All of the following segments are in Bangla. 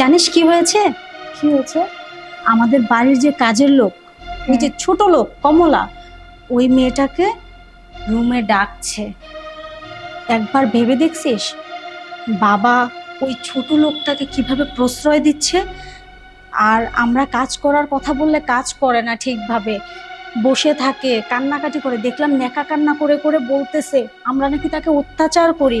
জানিস কি হয়েছে? কি হয়েছে? আমাদের বাড়ির যে কাজের লোক ওই যে ছোট লোক কমলা ওই মেয়েটাকে রুমে ডাকছে। একবার ভেবে দেখছিস? বাবা ওই ছোট লোকটাকে কীভাবে প্রশ্রয় দিচ্ছে? আর আমরা কাজ করার কথা বললে কাজ করে না ঠিকভাবে। বসে থাকে কান্নাকাটি করে। দেখলাম নেকা কান্না করে করে বলতেছে আমরা নাকি তাকে অত্যাচার করি।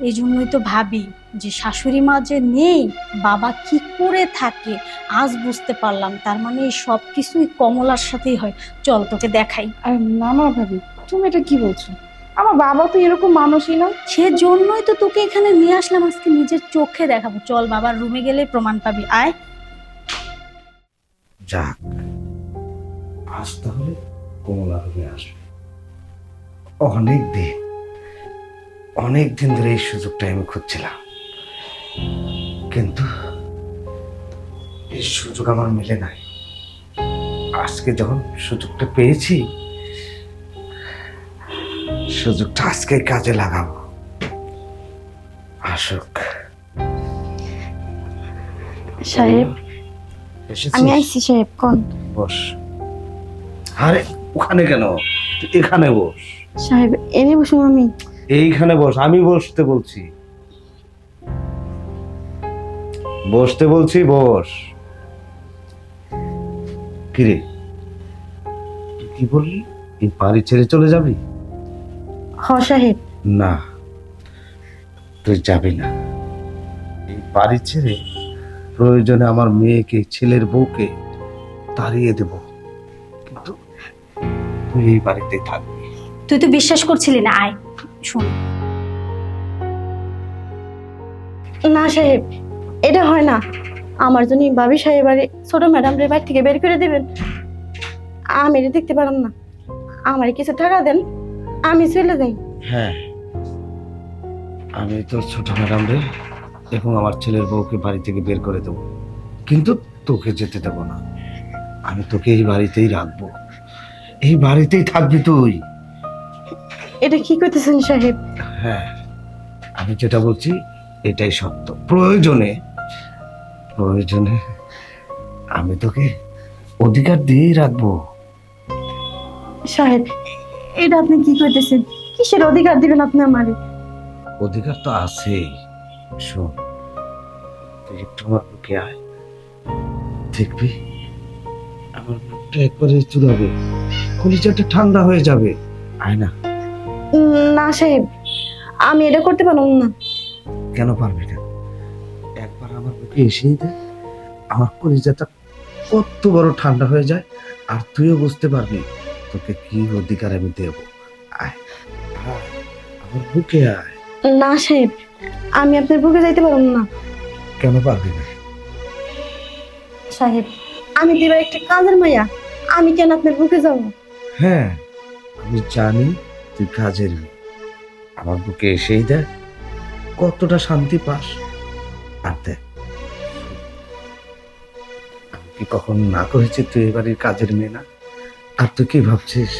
এই জন্যই তো ভাবি যে শাশুড়ি মা যে নেই বাবা কি করে থাকে আজ বুঝতে পারলাম। তার মানে এই সব কিছুই কমলার সাথেই হয়। চল তোকে দেখাই। আর না না ভাবি তুমি এটা কি বলছো? আমার বাবা তো এরকম মানুষই না। সেজন্যই তো তোকে এখানে নিয়ে আসলাম আজকে নিজের চোখে দেখাবো। চল বাবার রুমে গেলে প্রমাণ পাবি। আয়। যাক আজ তাহলে কমলা রুমে আসবে। অনেক দিন অনেক দিন ধরে এই সুযোগটা আমি খুঁজছিলাম। কিন্তু এই সুযোগ আমার মিলে নাই। আজকে যখন সুযোগটা পেয়েছি সুযোগটা আজকে কাজে লাগাবো। আসুক সাহেব? আমি আইসি সাহেব কোন। বস। আরে ওখানে কেন? এখানে বস। সাহেব এনে বসুন আমি। এইখানে বস আমি বসতে বলছি। বসতে বলছি বস। কিরে? কি বললি? এই বাড়ি ছেড়ে চলে যাবি? হ সাহেব। না তুই যাবি না। এই বাড়ি ছেড়ে প্রয়োজনে আমার মেয়েকে ছেলের বউকে তাড়িয়ে দেব। কিন্তু তুই এই বাড়িতেই থাকবি। তুই তো বিশ্বাস করছিলি না আয়। শোন। না, সাহেব, এটা হয় না। আমার জন্য ভাবি সাহেব আর ছোট ম্যাডাম রে বাড়ি থেকে বের করে দেবেন। আমি এটা দেখতে পারলাম না। আমার কিছু টাকা দেন, আমি চলে যাই। হ্যাঁ আমি তোর ছোট ম্যাডাম রে এবং আমার ছেলের বউকে বাড়ি থেকে বের করে দেবো। কিন্তু তোকে যেতে দেবো না। আমি তোকে এই বাড়িতেই রাখব। এই বাড়িতেই থাকবি তুই। এটা কি করতেছেন সাহেব? হ্যাঁ আমি যেটা বলছি এটাই সত্য। প্রয়োজনে প্রয়োজনে আমি তোকে অধিকার দিয়েই রাখব। সাহেব এটা আপনি কি করতেছেন? কিসের অধিকার দিবেন আপনি আমারে? অধিকার তো আছেই। শোন তুই একটু আমার বুকে আয়। দেখবি আমার বুকটা একবারে চুলাবে কলিজাটা ঠান্ডা হয়ে যাবে। আয় না। না সাহেব। আমি এটা করতে পারলাম না। কেন পারবি না? একবার আমার বুকে এসেই দে আমার কলিজাটা কত বড় ঠান্ডা হয়ে যায় আর তুইও বুঝতে পারবি তোকে কি অধিকার আমি দেব। আয় আয়, আমার বুকে আয়। না সাহেব আমি আপনার বুকে যাইতে পারলাম না। কেন পারবি না? সাহেব আমি দিবা একটা কাজের মাইয়া আমি কেন আপনার বুকে যাব? হ্যাঁ আমি জানি তুই কাজের আমার বুকে এসেই দেখ কতটা শান্তি পাস। আর দেখ কি কখন না করেছি তুই এবারের কাজের মেয়ে না? আর তুই কি ভাবছিস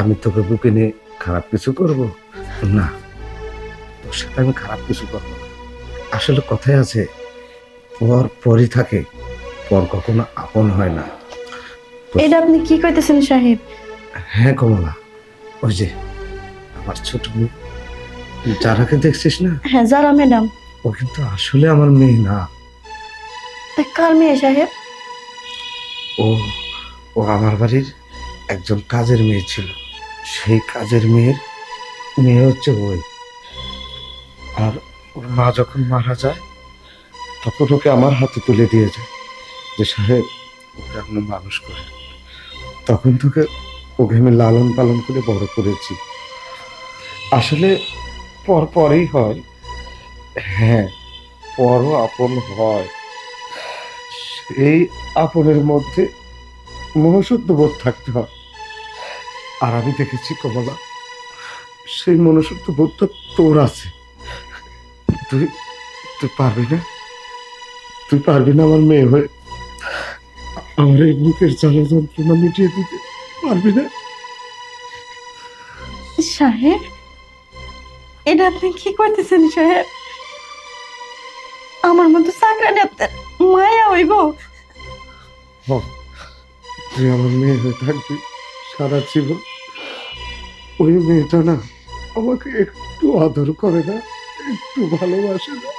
আমি তোকে বুকে নিয়ে খারাপ কিছু করব? না তোর সাথে আমি খারাপ কিছু করব না। আসলে কথায় আছে পর পরই থাকে পর কখনো আপন হয় না। এটা আপনি কি কইতেছেন সাহেব? হ্যাঁ কমলা ওই যে আমার ছোট মেয়ে যারাকে দেখছিস না? হ্যাঁ যারা ম্যাডাম। ও কিন্তু আসলে আমার মেয়ে না। তা কার মেয়ে সাহেব? ও ও আমার বাড়ির একজন কাজের মেয়ে ছিল। সেই কাজের মেয়ের মেয়ে হচ্ছে ওই আর ওর মা যখন মারা যায় তখন ওকে আমার হাতে তুলে দিয়ে যায় যে সাহেব ওকে আপনি মানুষ করে তখন তোকে ওকে আমি লালন পালন করে বড় করেছি। আসলে পর পরই হয়। হ্যাঁ পরও আপন হয়। এই আপনের মধ্যে মনুষ্যত্ব বোধ থাকতে হয়। আর আমি দেখেছি কমলা, সেই মনুষ্যত্ব বোধটা তোর আছে। তুই তুই পারবি না? তুই পারবি না আমার মেয়ে হয়ে আমার এই বুকের জ্বালা যন্ত্রণা মিটিয়ে দিতে। পারবি না? সাহেব এটা আপনি কি করতেছেন, সাহেব? আমার মতো চাকরি কানে আপনার মায়া হইব? তুই আমার মেয়ে হয়ে থাকবি সারা জীবন। ওই মেয়েটা না আমাকে একটু আদর করে না, একটু ভালোবাসে না।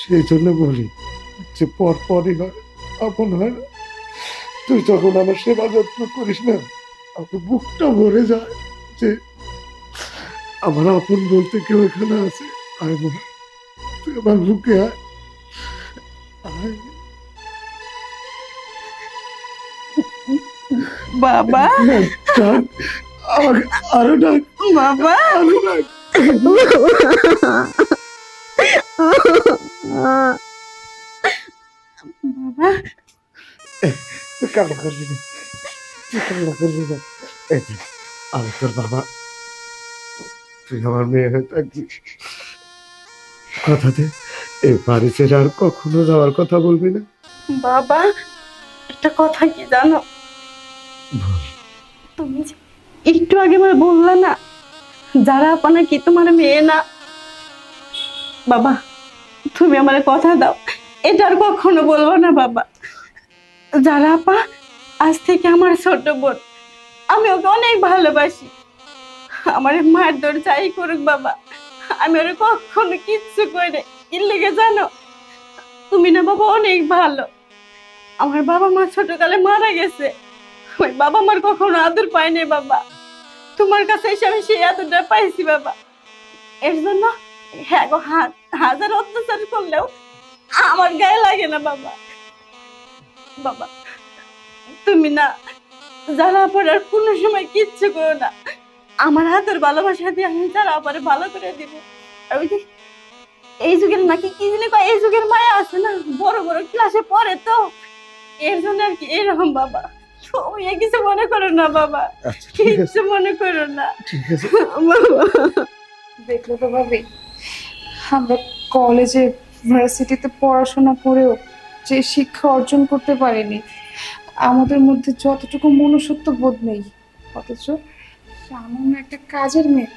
সেই জন্য বলি যে পর পরই হয়, আপন হয় না। তুই যখন আমার সেবা যত্ন করিস না, আমার বুকটা ভরে যায় যে আমার আপন বলতে কেউ এখানে আছে। আয় মা তুই আমার বুকে আয়। আয়। বাবা। আরও ডাক। বাবা। আরও ডাক। বাবা। কান্না করবি না। কান্না করবি না। আমি তোর বাবা। তুই আমার মেয়ে হয়ে থাকবি। কথা দে এই বাড়ি ছেড়ে আর কখনো যাওয়ার কথা বলবি না। বাবা একটা কথা কি জানো? তুমি যে একটু আগে আমার বললে না যারা আপনা কি তোমার মেয়ে না। বাবা তুমি আমার কথা দাও এটা আর কখনো বলব না বাবা। যারা আপা আজ থেকে আমার ছোট বোন আমি ওকে অনেক ভালোবাসি। আমার মায়ের দর যাই করুক বাবা। আমি ওরে কখনো কিচ্ছু করি না কি লেগে জানো, তুমি না বাবা অনেক ভালো। আমার বাবা মা ছোটকালে মারা গেছে। ওই বাবা মার কখনো আদর পাইনি বাবা। তোমার কাছে এসে আমি সেই আদরটা পাইছি বাবা। এর জন্য হ্যাঁ গো হাজার অত্যাচার করলেও আমার গায়ে লাগে না বাবা। বাবা, তুমি না যারা পড়ার কোনো সময় কিচ্ছু করো না। আমার হাতের ভালোবাসা দিয়ে আমি যারা পরে ভালো করে দিব। আর ওই যে এই যুগের নাকি কি জানি কয়, এই যুগের মায়া আছে না? বড় বড় ক্লাসে পড়ে তো। এর জন্য আর কি এরকম বাবা। তুমি এ কিছু মনে করো না বাবা। আচ্ছা কিছু মনে করো না। দেখল তো ভাবি আমরা কলেজে ভার্সিটিতে পড়াশোনা করেও যে শিক্ষা অর্জন করতে পারিনি আমাদের মধ্যে যতটুকু মনুষ্যত্ব বোধ নেই অথচ সামান্য একটা কাজের মেয়ে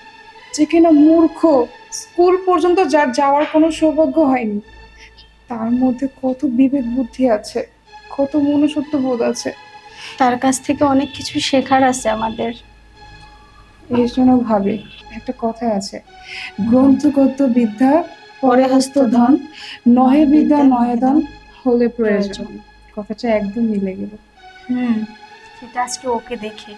যে কিনা মূর্খ স্কুল পর্যন্ত যার যাওয়ার কোনো সৌভাগ্য হয়নি। তার মধ্যে কত বিবেক বুদ্ধি আছে কত মনুষ্যত্ব বোধ আছে। তার কাছ থেকে অনেক কিছু শেখার আছে আমাদের। এই জন্য ভাবি একটা কথা আছে। গ্রন্থগত বিদ্যা পরে হস্তধন নহে বিদ্যা নহে ধন হলে প্রয়োজন। কথাটা একদম মিলে গেল। হুম সেটা আজকে ওকে দেখে।